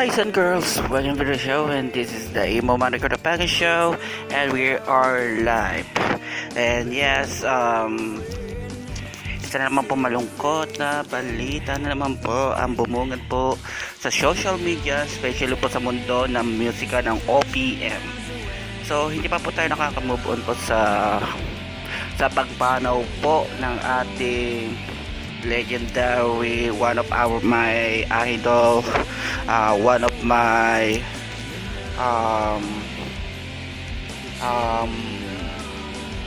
Guys and girls, welcome to the show and this is the Emo Monica Package Show and we are live. And yes, um, isa na naman po malungkot na balita na naman po ang bumungad po sa social media, especially po sa mundo ng musika ng OPM. So, hindi pa po tayo nakaka-move on po sa sa pagpanaw po ng ating legendary one of our my idol uh, one of my um um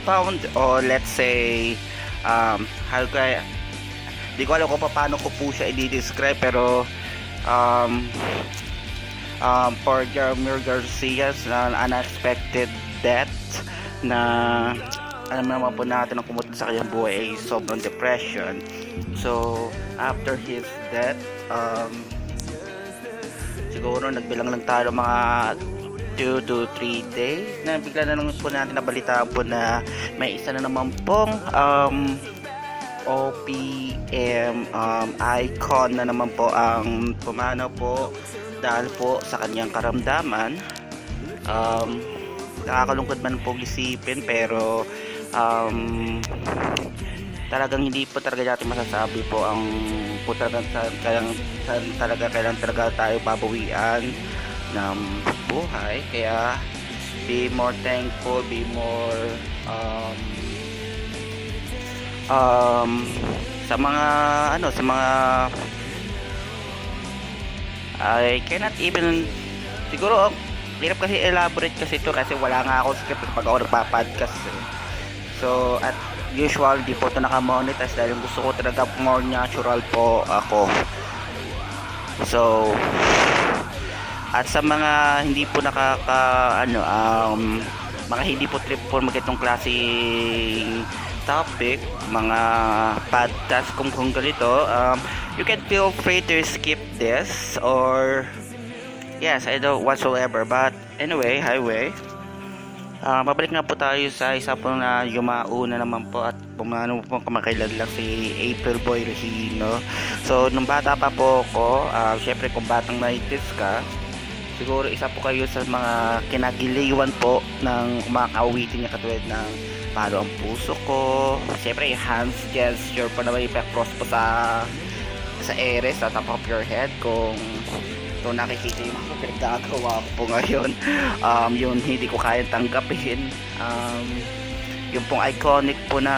found or let's say um how kaya di ko alam kung paano ko po siya i-describe pero um um for Jeremy Garcia's uh, unexpected death na alam naman po natin ang pumunta sa kanyang buhay ay sobrang depression. So after his death um siguro nagbilang lang tayo mga 2 to 3 days na bigla na lang po natin nabalitaan po na may isa na naman pong um, OPM um, icon na naman po ang pumanaw po dahil po sa kanyang karamdaman. Um, nakakalungkot man po isipin pero um, talagang hindi po talaga natin masasabi po ang po talagang kailang, talaga kailang talaga tayo babawian ng buhay kaya be more thankful be more um, um, sa mga ano sa mga I cannot even siguro hirap kasi elaborate kasi ito kasi wala nga ako script pag ako nagpa-podcast eh. So at usual di po ito naka-monetize dahil gusto ko talaga more natural po ako. So at sa mga hindi po nakaka ano um mga hindi po trip for magitong klaseng topic mga podcast kung kung ganito um, you can feel free to skip this or yes I don't whatsoever but anyway highway Uh, mabalik nga po tayo sa isa po na yumauna naman po at pumano po kamakailan lang si April Boy Regino. So, nung bata pa po ako, uh, syempre kung batang 90s ka, siguro isa po kayo sa mga kinagiliwan po ng umakawitin niya katulad ng Palo ang puso ko. Syempre, hands gesture pa na may cross po sa sa eres sa top of your head kung So nakikita yung mga pinagagawa ko po ngayon. Um, yun hindi ko kaya tanggapin. Um, yung pong iconic po na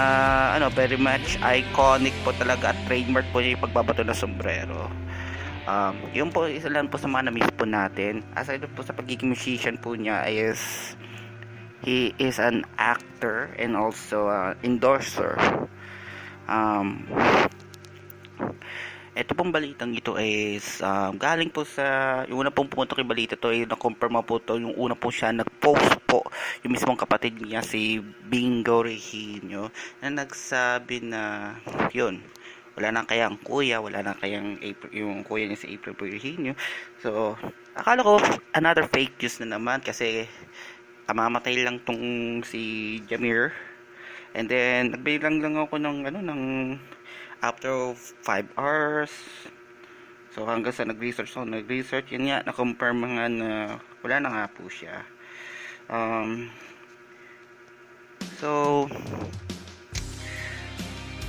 ano very much iconic po talaga at trademark po yung pagbabato ng sombrero. Um, yun po isa lang po sa mga na-miss po natin. Aside po sa pagiging musician po niya is he is an actor and also uh, endorser. Um, ito pong balitang ito is um, galing po sa yung una pong pumunta kay balita to ay na-confirm po to yung una po siya nag-post po yung mismong kapatid niya si Bingo Regino na nagsabi na yun wala na kayang kuya wala na kayang April, yung kuya niya si April Regino. So akala ko another fake news na naman kasi kamamatay lang tong si Jamir and then nagbilang lang ako ng ano ng after 5 hours. So hanggang sa nag-research. So nag-research yun nga na-confirm nga na wala na nga po siya. Um, so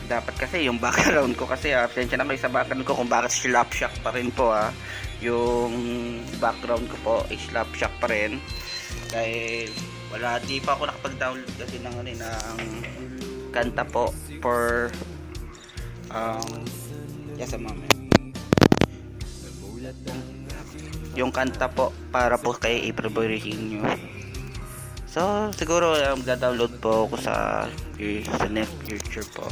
dapat kasi yung background ko kasi ah, pasensya na kayo sa background ko kung bakit slap shock pa rin po ah. Yung background ko po is slap shock pa rin. Dahil wala di pa ako nakapag-download kasi ng ano eh, ng kanta po for um, yes ma'am. Yung kanta po para po kay Boy Regino. So siguro um, download po ako sa sa next future po.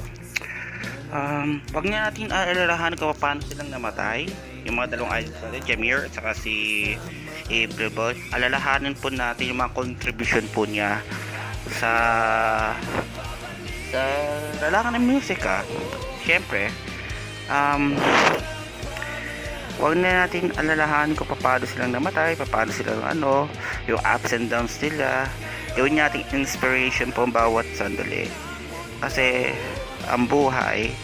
Um, wag nga natin alalahan kung paano silang namatay. Yung mga dalawang idols natin Jamir at saka si April Boy. Alalahanin po natin yung mga contribution po niya sa sa lalangan ng music ah syempre um, wag na natin alalahan kung paano silang namatay, paano silang ano, yung ups and downs nila. Gawin natin inspiration po bawat sandali. Kasi ang buhay,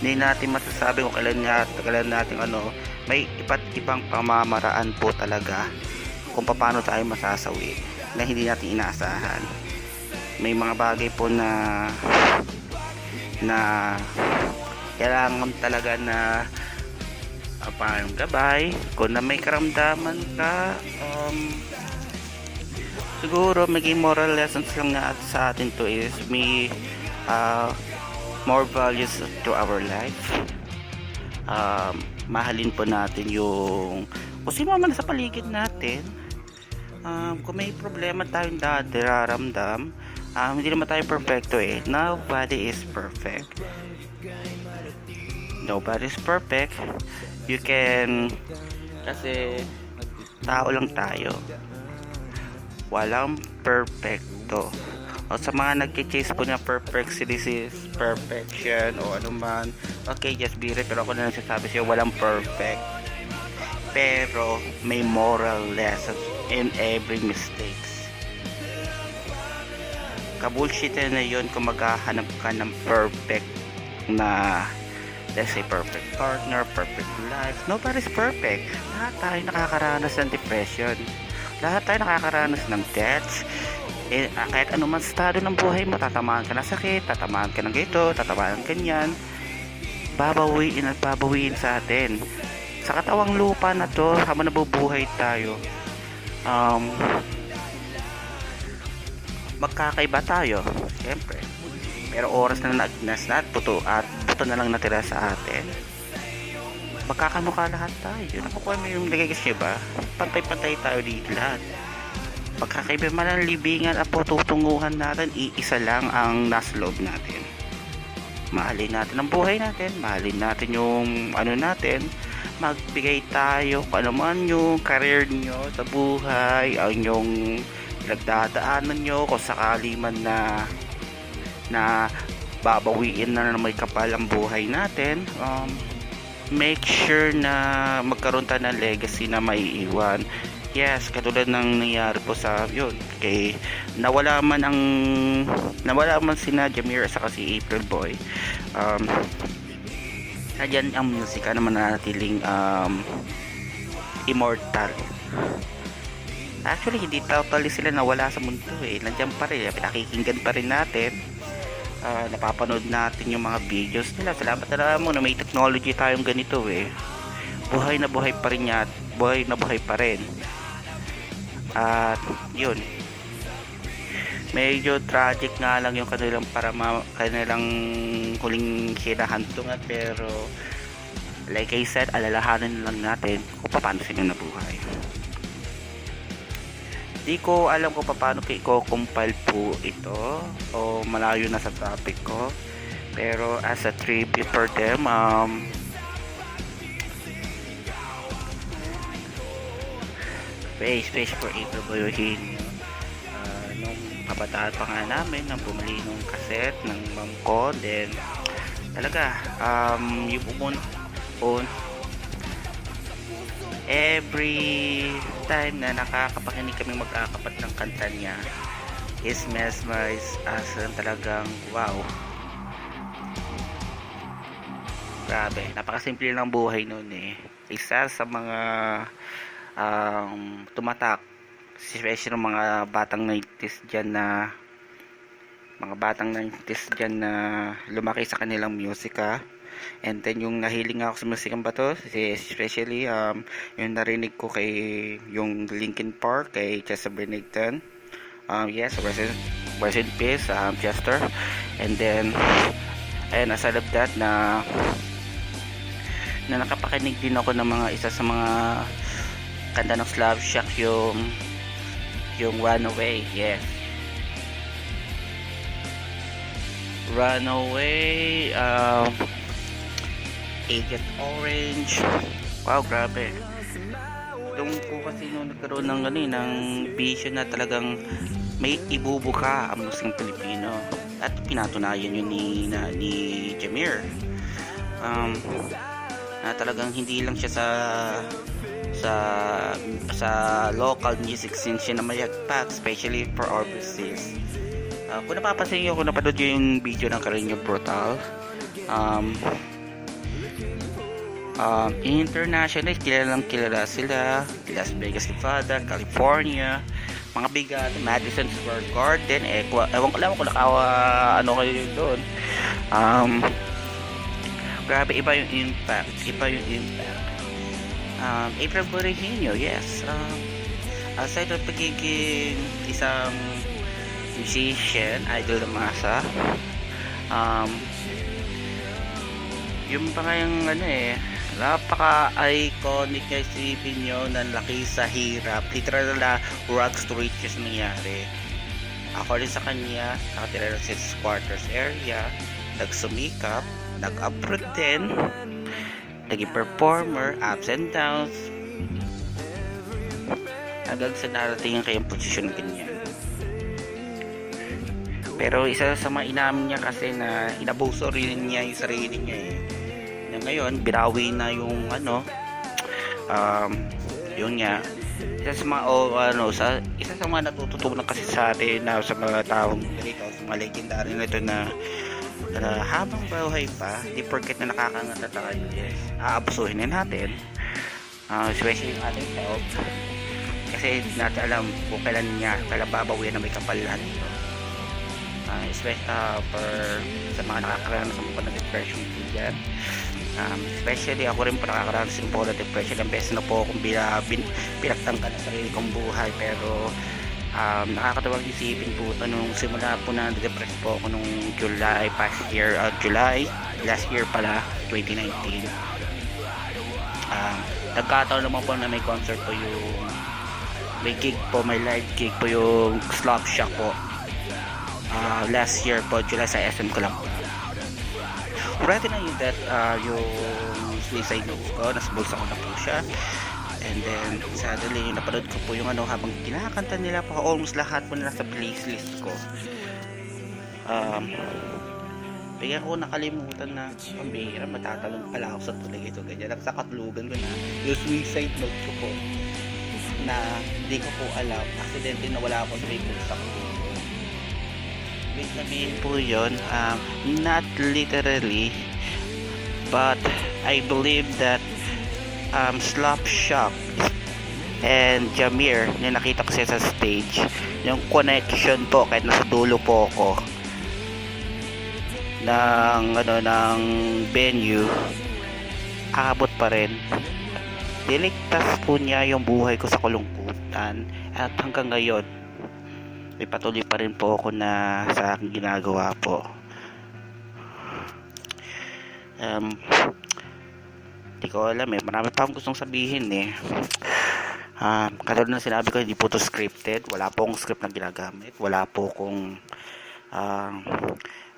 hindi natin masasabi kung kailan, nga, kailan natin ano, may iba't ibang pamamaraan po talaga kung paano tayo masasawi na hindi natin inaasahan. May mga bagay po na na kailangan talaga na uh, parang gabay. Kung na may karamdaman ka um, siguro maging moral lessons lang na sa atin to is may uh, more values to our life. Um, mahalin po natin yung kung sino man sa paligid natin. Um, kung may problema tayong dararamdam um, hindi naman tayo perfecto eh. Nobody is perfect. Nobody's perfect. You can kasi tao lang tayo. Walang perfecto. O sa mga nagki-chase po na perfect this is perfection o ano man. Okay just be real. Pero ako na nagsasabi sa'yo walang perfect. Pero may moral lessons in every mistakes kabullshit na yun kung maghahanap ka ng perfect na let's say perfect partner, perfect life. Nobody's perfect. Lahat tayo nakakaranas ng depression. Lahat tayo nakakaranas ng debts. Eh, ah, kahit anumang estado ng buhay mo, tatamaan ka ng sakit, tatamaan ka ng gito, tatamaan ka niyan. Babawiin at babawiin sa atin. Sa katawang lupa na to, habang nabubuhay tayo, um, magkakaiba tayo. Siyempre. Pero oras na nagnas na at puto at puto na lang natira sa atin. Magkakamukha lahat tayo. Nakukuha mo yung nagigis nyo ba? Pantay-pantay tayo dito lahat. Magkakaiba man ang libingan at pututunguhan natin, iisa lang ang nasa loob natin. Mahalin natin ang buhay natin, mahalin natin yung ano natin, magbigay tayo kung ano man yung career nyo sa buhay, ang yung nagdadaanan nyo kung sakali man na na babawiin na na may kapal ang buhay natin um, make sure na magkaroon tayo ng legacy na maiiwan. Yes katulad ng nangyari po sa yun kay nawala man ang nawala man si Nadia Mir sa si April Boy. Um, sadyan ang musika naman nanatiling um, immortal actually hindi totally sila nawala sa mundo eh. Nandiyan pa rin pinakikinggan pa rin natin. Uh, napapanood natin yung mga videos nila. Salamat na mo na may technology tayong ganito eh. Buhay na buhay pa rin yan buhay na buhay pa rin. At yun. Medyo tragic nga lang yung kanilang para kanilang huling kinahantungan pero like I said alalahanin lang natin kung paano sila nabuhay di ko alam kung paano ko compile po ito o malayo na sa topic ko. Pero as a tribute for them um, space space for April Boyohin uh, nung kabataan pa nga namin nang bumili nung cassette ng mom ko then talaga um, yung on every time na nakakapakinig kami magkakapat ng kanta niya is mesmerized as in talagang wow. Grabe napakasimple ng buhay noon eh. Isa sa mga um, tumatak especially ng mga batang 90s dyan na mga batang 90s dyan na lumaki sa kanilang musika and then yung nahiling ako sa musikang bato especially um, yung narinig ko kay yung Linkin Park kay Chester Bennington. Um, yes rest in peace um, Chester. And then and aside of that na na nakapakinig din ako ng mga isa sa mga kanta ng Slav Shack yung yung Runaway yes. Runaway um, Agent Orange. Wow grabe. Doon po kasi nung nagkaroon ng ano eh, ng vision na talagang may ibubuka ang musikang Pilipino. At pinatunayan yun ni, na, ni Jamir um, na talagang hindi lang siya sa sa sa local music scene siya na mayagpag especially for overseas. Uh, kung napapansin nyo kung napanood yung video ng Carino Brutal um, Um, international, kilalang kilala sila. Las Vegas, Nevada, California. Mga bigat, Madison Square Garden. Eh, kwa- ewan ko lang kung nakawa, ano kayo doon. Um, grabe, iba yung impact. Iba yung impact. Um, April Borrejino, yes. Um, aside of pagiging isang musician, idol ng masa, um, yung pa ngayong ano eh, napaka-iconic niya isipin nyo na laki sa hirap. Literal na rags to riches nangyari. According sa kanya, nakatira lang sa quarters area, nagsumikap, nag-abroad din, naging performer, ups and downs, hanggang sa narating ang kayang posisyon ganyan. Pero isa sa mga inamin niya kasi na inabuso rin niya yung sarili niya eh. Na ngayon, binawi na yung ano, um, yun nga, isa sa mga, o ano, sa, isa sa mga natututunan kasi sa atin na sa mga taong dito, sa mga legendary na ito na na habang buhay pa, di porket na nakakangata tayo, yes, aabusuhin din natin. Ah, especially yung ating health. Kasi natin alam kung kailan niya, kailan babawian na may kapalan ito. Uh, especially uh, for sa mga nakakaranas ng mga depression dyan. Um, especially ako rin po nakakaranas din po ng depression. Ang beses na po akong bila, bin, pinagtangka ng sarili kong buhay. Pero um, nakakatawag isipin po ito nung simula po na depress po ako nung July past year, uh, July last year pala 2019 um, nagkataon naman po na may concert po yung may gig po, may live gig po yung Slop Shack po. Uh, last year po, July sa SM ko lang Ready na that uh, yung suicide notes ko, nasa bulsa ko na po siya. And then suddenly napanood ko po yung ano habang kinakanta nila po almost lahat po nila sa playlist ko. Um, bigyan ko nakalimutan na pambihira matatalon pala ako sa tuloy ito ganyan. Sa katulugan ko na yung suicide note ko po na hindi ko po alam. Accidentally nawala ako sa may bulsa ko Ibig sabihin po yun, um, not literally, but I believe that um, Slop Shock and Jamir, yung nakita ko siya sa stage, yung connection po, kahit nasa dulo po ako, ng, ano, ng venue, aabot pa rin. Diligtas po niya yung buhay ko sa kulungkutan at hanggang ngayon, may patuloy pa rin po ako na sa aking ginagawa po. Um, hindi ko alam eh. Marami pa akong gustong sabihin eh. Um, katulad na sinabi ko, hindi po to scripted. Wala po akong script na ginagamit. Wala po akong um,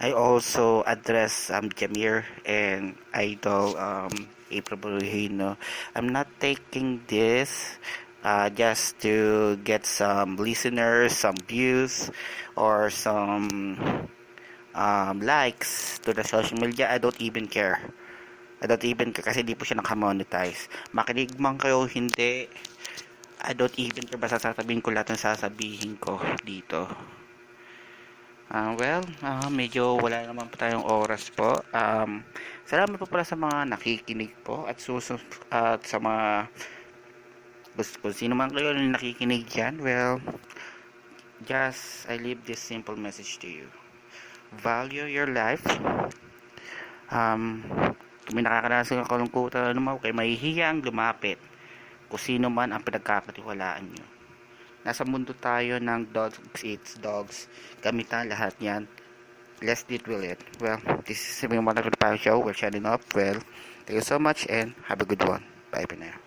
I also address um, Jamir and Idol um, April Borujino. I'm not taking this uh, just to get some listeners, some views, or some um, likes to the social media. I don't even care. I don't even care kasi di po siya nakamonetize. Makinig man kayo, hindi. I don't even care basta sasabihin ko lahat ng sasabihin ko dito. Uh, well, uh, medyo wala naman po tayong oras po. Um, salamat po pala sa mga nakikinig po at susunod at sa mga kung sino man kayo na nakikinig dyan, well, just I leave this simple message to you. Value your life. Um, kung may nakakaranas ng kalungkutan, ano mo, kay mahihiyang lumapit kung sino man ang pinagkakatiwalaan nyo. Nasa mundo tayo ng dogs eats dogs. Gamitan lahat yan. Let's deal with it. Well, this is Siming Mother Show. We're shining up. Well, thank you so much and have a good one. Bye for now.